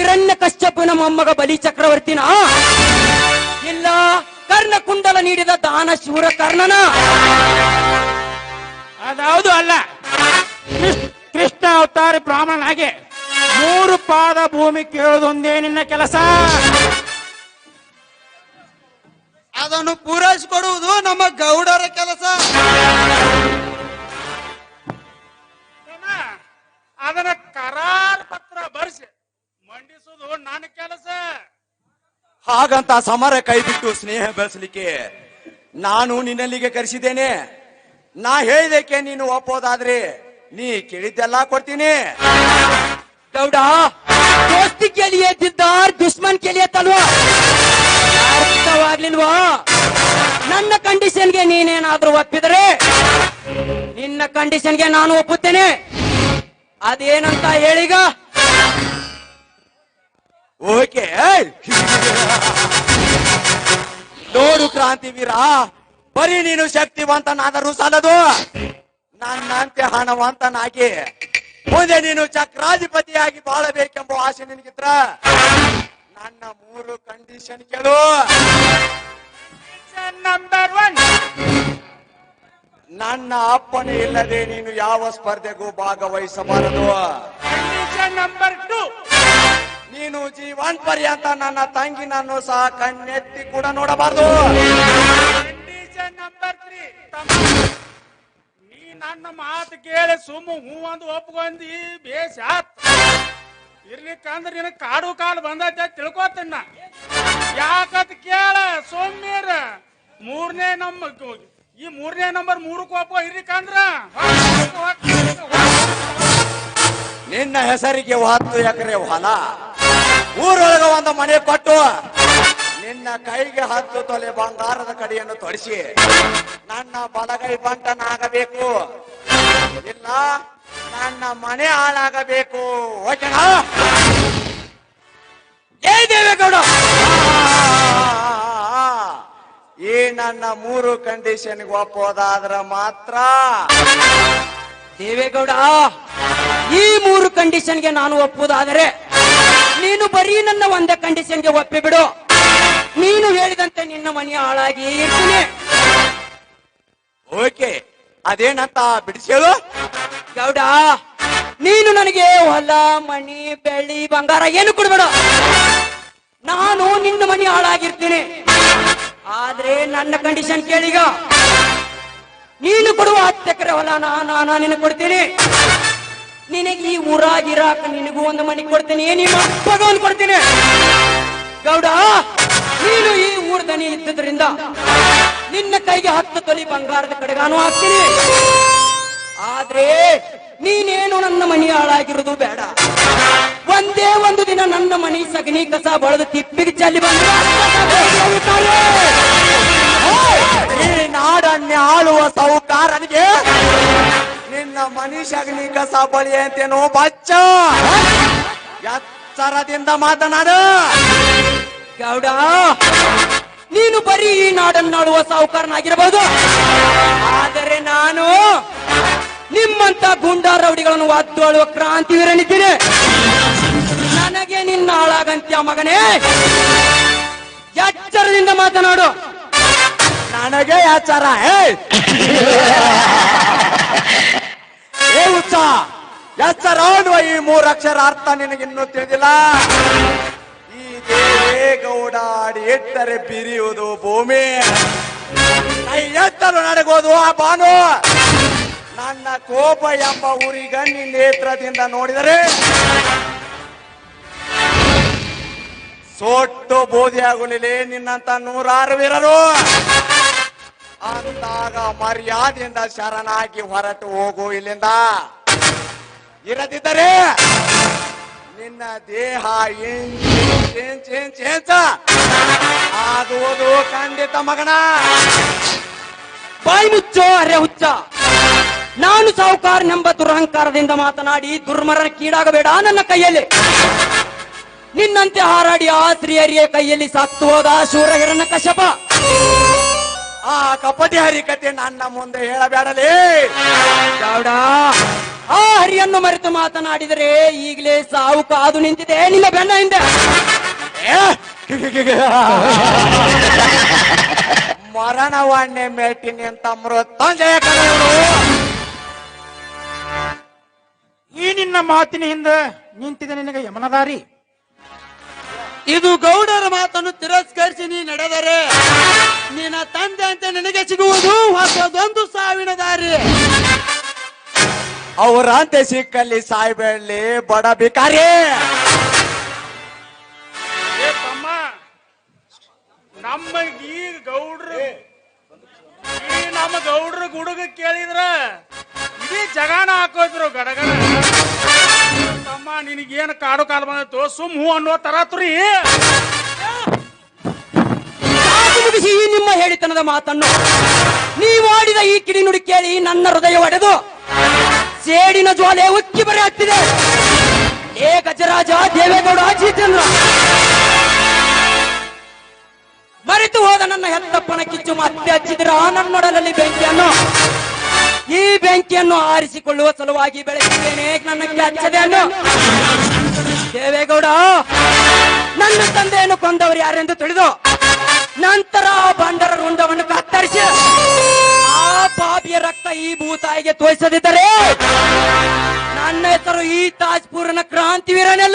ಹಿರಣ್ಯ ಕಶ್ಯಪನ ಮೊಮ್ಮಗ ಬಲಿ ಚಕ್ರವರ್ತಿನ ಇಲ್ಲ ಕರ್ಣ ಕುಂಡಲ ನೀಡಿದ ದಾನ ಶೂರ ಕರ್ಣನ. ಅದಾವುದು ಅಲ್ಲ. ಕೃಷ್ಣ- ಕೃಷ್ಣ ಅವತಾರ ಬ್ರಾಹ್ಮಣನಾಗಿ ಮೂರು ಪಾದ ಭೂಮಿ ಕೇಳೋದೊಂದೇ ನಿನ್ನ ಕೆಲಸ. ಅದನ್ನು ಪೂರೈಸಿಕೊಡುವುದು ನಮ್ಮ ಗೌಡರ ಕೆಲಸ. ಹಾಗಂತ ಸಮರ ಕೈ ಬಿಟ್ಟು ಸ್ನೇಹ ಬೆಳೆಸಲಿಕ್ಕೆ ನಾನು ನಿನ್ನಲ್ಲಿಗೆ ಕರೆಸಿದ್ದೇನೆ. ನಾ ಹೇಳಿದಕ್ಕೆ ನೀನು ಒಪ್ಪೋದಾದ್ರೆ ನೀ ಕೇಳಿದ್ದೆಲ್ಲ ಕೊಡ್ತೀನಿ. ಗೌಡ, ದೋಸ್ತಿ ಕೇಳಿಯೇ ದಿದ್ದಾರ್ ದುಶ್ಮನ್ ಕೇಳಿಯೇ ತಲ್ವಾ ನನ್ನ ಕಂಡೀಷನ್ಗೆ ನೀನೇನಾದ್ರೂ ಒಪ್ಪಿದರೆ ನಿನ್ನ ಕಂಡೀಷನ್ಗೆ ನಾನು ಒಪ್ಪುತ್ತೇನೆ. ಅದೇನಂತ ಹೇಳೀಗ? ಓಕೆ ನೋಡು ಕ್ರಾಂತಿವೀರ ಬರೀ ನೀನು ಶಕ್ತಿವಂತನಾದರೂ ಸಾಲದು. ನನ್ನಂತೆ ಹಣವಂತನಾಗಿ ಮುಂದೆ ನೀನು ಚಕ್ರಾಧಿಪತಿಯಾಗಿ ಬಾಳಬೇಕೆಂಬ ಆಸೆ ನಿನಗಿದ್ರ? ನನ್ನ ಮೂರು ಕಂಡೀಷನ್ ಕೇಳು. ನಂಬರ್ ಒನ್ ನನ್ನ ಅಪ್ಪನೇ ಇಲ್ಲದೆ ನೀನು ಯಾವ ಸ್ಪರ್ಧೆಗೂ ಭಾಗವಹಿಸಬಾರದು. ಕಂಡೀಷನ್ ನಂಬರ್ ಟು ನೀನು ಜೀವನ್ ಪರ್ಯಂತ ನನ್ನ ತಂಗಿ ನಾನು ಸಹ ಕಣ್ಣೆತ್ತಿ ಕೂಡ ನೋಡಬಾರದು. ನಂಬರ್ ನೀ ನನ್ನ ಮಾತು ಕೇಳಿ ಸುಮ್ಮ ಹೂ ಒಂದು ಒಪ್ಕೊಂಡಿ ಬೇಷ ಇರ್ಲಿಕ್ಕಂದ್ರೆ ಇರ್ಲಿಕ್ಕಂದ್ರ ಕಾಡು ಕಾಲು ಬಂದೈತೆ ತಿಳ್ಕೊತೀನ ಯಾಕತ್ ಕೇಳ ಸೋಮ್ಯರ? ಮೂರನೇ ನಂಬರ್ ಈ ಮೂರನೇ ನಂಬರ್ ಮೂರು ಕೋಪ ಇರ್ಲಿಕ್ಕಂದ್ರ ನಿನ್ನ ಹೆಸರಿಗೆ ಹತ್ತು ಎಕರೆ ಹೊಲ. ಊರೊಳಗ ಒಂದು ಮನೆ ಕೊಟ್ಟು ನಿನ್ನ ಕೈಗೆ ಹತ್ತು ತೊಲೆ ಬಂಗಾರದ ಕಡಿಯನ್ನು ತೊಡಿಸಿ ನನ್ನ ಬಲಗೈ ಬಂಟನಾಗಬೇಕು ಇಲ್ಲ, ನನ್ನ ಮನೆ ಹಾಳಾಗಬೇಕು. ಓಕೆನಾ? ಏ ದೇವೇಗೌಡ! ಈ ನನ್ನ ಮೂರು ಕಂಡೀಷನ್ಗೆ ಒಪ್ಪೋದಾದ್ರ ಮಾತ್ರ. ದೇವೇಗೌಡ, ಈ ಮೂರು ಕಂಡೀಷನ್ಗೆ ನಾನು ಒಪ್ಪುವುದಾದರೆ ನೀನು ಬರೀ ನನ್ನ ಒಂದೇ ಕಂಡೀಷನ್ಗೆ ಒಪ್ಪಿ ಬಿಡು ನೀನು ಹೇಳಿದಂತೆ ನಿನ್ನ ಮನೆ ಹಾಳಾಗಿ ಇರ್ತೀನಿ. ಓಕೆ ಅದೇನಂತ ಬಿಡಿಸೇಳು ಗೌಡ ನೀನು ನನಗೆ ಹೊಲ ಮಣಿ ಬೆಳ್ಳಿ ಬಂಗಾರ ಏನು ಕೊಡ್ಬೇಡ. ನಾನು ನಿನ್ನ ಮನೆ ಹಾಳಾಗಿರ್ತೀನಿ. ಆದ್ರೆ ನನ್ನ ಕಂಡೀಷನ್ ಕೇಳಿಗ ನೀನು ಕೊಡುವ ಹತ್ತು ಎಕರೆ ಹೊಲ ನಾನು ನಿನ್ನ ಕೊಡ್ತೀನಿ. ನಿನಗೆ ಈ ಊರಾಗಿರಾಕ ನಿನಗೂ ಒಂದು ಮನೆ ಕೊಡ್ತೀನಿ. ನಿಮ್ಮ ಮಗವನ್ನು ಕೊಡ್ತೀನಿ. ಗೌಡ, ನೀನು ಈ ಊರ್ದನಿ ಇದ್ದುದರಿಂದ ನಿನ್ನ ಕೈಗೆ ಹತ್ತು ತೊಲಿ ಬಂಗಾರದ ಕಡೆಗಾನು ಹಾಕ್ತೀನಿ. ಆದ್ರೆ ನೀನೇನು ನನ್ನ ಮನಿ ಹಾಳಾಗಿರೋದು ಬೇಡ. ಒಂದೇ ಒಂದು ದಿನ ನನ್ನ ಮನಿ ಸಗಣಿ ಕಸ ಬಳದು ತಿಪ್ಪಿಗೆ ಚಲ್ಲಿ ಬಂದು ಈ ನಾಡನ್ನೇ ಆಳುವ ಸೌಕಾರನಿಗೆ ಮನುಷ್ಯಗ್ನಿ ಕಸ ಬಳಿ ಅಂತೇನೋ ಬಚ್ಚ. ಎಚ್ಚರದಿಂದ ಮಾತನಾಡ. ಗೌಡ, ನೀನು ಬರೀ ಈ ನಾಡನ್ನಾಳುವ ಸಾಹುಕಾರನಾಗಿರಬಹುದು ಆದರೆ ನಾನು ನಿಮ್ಮಂತ ಗುಂಡಾ ರೌಡಿಗಳನ್ನು ಒದ್ದು ಆಳುವ ಕ್ರಾಂತಿ ವಿರಣಿತೀರಿ ನನಗೆ ನಿನ್ನ ಹಾಳಾಗಂತ್ಯ ಮಗನೇ. ಎಚ್ಚರದಿಂದ ಮಾತನಾಡು. ನನಗೆ ಹುಚ್ಚ ಅನ್ನುವ ಈ ಮೂರಕ್ಷರ ಅರ್ಥ ನಿನಗಿನ್ನೂ ತಿಳಿದಿಲ್ಲ. ಈ ದೇವೇಗೌಡ ಗೌಡಾಡಿ ಎತ್ತರೆ ಬಿರಿಯುವುದು ಭೂಮಿ. ಕೈ ಎತ್ತಲು ನಡಗೋದು ಆ ಬಾನು. ನನ್ನ ಕೋಪ ಎಂಬ ಉರಿಗಣ್ಣಿ ನೇತ್ರದಿಂದ ನೋಡಿದರೆ ಸೊಟ್ಟು ಬೋಧಿಯಾಗುಲಿಲ್ಲ ನಿನ್ನಂತ ನೂರಾರು ವೀರರು. ಅಂದಾಗ ಮರ್ಯಾದೆಯಿಂದ ಶರಣಾಗಿ ಹೊರಟು ಹೋಗು ಇಲ್ಲಿಂದ. ಇರದಿದ್ದರೆ ನಿನ್ನ ದೇಹ ಆಗುವುದು ಖಂಡಿತ ಮಗನ. ಬಾಯಿ ಮುಚ್ಚೋ, ಅರೆ ಹುಚ್ಚ. ನಾನು ಸಾಹುಕಾರನೆಂಬ ದುರಹಂಕಾರದಿಂದ ಮಾತನಾಡಿ ದುರ್ಮರಣಕ್ಕೀಡಾಗಬೇಡ ನನ್ನ ಕೈಯಲ್ಲಿ. ನಿನ್ನಂತೆ ಹಾರಾಡಿ ಆ ಸ್ತ್ರೀಯರಿಯ ಕೈಯಲ್ಲಿ ಸತ್ತು ಹೋದ ಶೂರ ಕಶಪ ಆ ಕಪಟಿ ಹರಿಕತೆ ನನ್ನ ಮುಂದೆ ಹೇಳಬೇಡಲೇ. ಆ ಹರಿಯನ್ನು ಮರೆತು ಮಾತನಾಡಿದರೆ ಈಗಲೇ ಸಾವು ಕಾದು ನಿಂತಿದೆ. ನಿನ್ನ ಬೆನ್ನ ಹಿಂದೆ. ಮರಣವಾಣ್ಯ ಮೇಟಿನಿ ಅಂತ ಮೃತ್ಯುಂಜಯ ಈ ನಿನ್ನ ಮಾತಿನ ಹಿಂದೆ ನಿಂತಿದೆ ನಿನಗೆ ಯಮನದಾರಿ. ಇದು ಗೌಡರ ಮಾತನ್ನು ತಿರಸ್ಕರಿಸಿ ನೀ ನಡೆದರೆ ನಿನ್ನ ತಂದೆ ಅಂತ ನಿನಗೆ ಸಿಗುವುದು ಹೊಸದೊಂದು ಸಾವಿನ ದಾರಿ. ಅವರಂತೆ ಸಿಕ್ಕಲ್ಲಿ ಸಾಯ್ಬೇಡಲಿ ಬಡ ಬಿಕಾರಿ ಏ ತಮ್ಮ ನಮ್ಮ ಈ ಗೌಡ್ರು ಈ ನಮ್ಮ ಗೌಡ್ರ ಗುಡುಗ ಕೇಳಿದ್ರ ಇಡೀ ಜಗಾನ ಹಾಕೋದ್ರು ಗಡಗಡ. ತಮ್ಮ ನಿನಗೇನು ಕಾಡು ಕಾಲ ಬಂದಿತ್ತು ಸುಮ್ ಹೂ ಅನ್ನೋ ತರ ತುರಿ. ಮುಗಿಸಿ ಈ ನಿಮ್ಮ ಹೇಳಿತನದ ಮಾತನ್ನು. ನೀವು ಆಡಿದ ಈ ಕಿಡಿ ನುಡಿ ಕೇಳಿ ನನ್ನ ಹೃದಯ ಒಡೆದು. ಸೇಡಿನ ಜ್ವಾಲೆ ಉಕ್ಕಿ ಬರೆ ಹಾಕ್ತಿದೆ ಏ ಗಜರಾಜ, ದೇವೇಗೌಡ ಜಿತೇಂದ್ರ ಮರೆತು ಹೋದ ನನ್ನ ಹೆತ್ತಪ್ಪನ ಕಿಚ್ಚು ಮತ್ತೆ ಹಚ್ಚಿದ್ರ ನನ್ನೊಡಲಲ್ಲಿ ಬೆಂಕಿಯನ್ನು. ಈ ಬೆಂಕಿಯನ್ನು ಆರಿಸಿಕೊಳ್ಳುವ ಸಲುವಾಗಿ ಬೆಳೆಸಿದ್ದೇನೆ ನನ್ನ ಕೆಚ್ಚದೆಯನ್ನು ದೇವೇಗೌಡ, ನನ್ನ ತಂದೆಯನ್ನು ಕೊಂದವರು ಯಾರೆಂದು ತಿಳಿದು ನಂತರ ಆ ಬಂಡರ ವೃಂದವನ್ನು ಕತ್ತರಿಸಿ ರಕ್ತ ಈ ಭೂತಾಯಿಗೆ ತೋರಿಸದಿದ್ದರೆ ನನ್ನ ಹೆಸರು ಈ ತಾಜ್ಪುರನ ಕ್ರಾಂತಿವೀರನೇ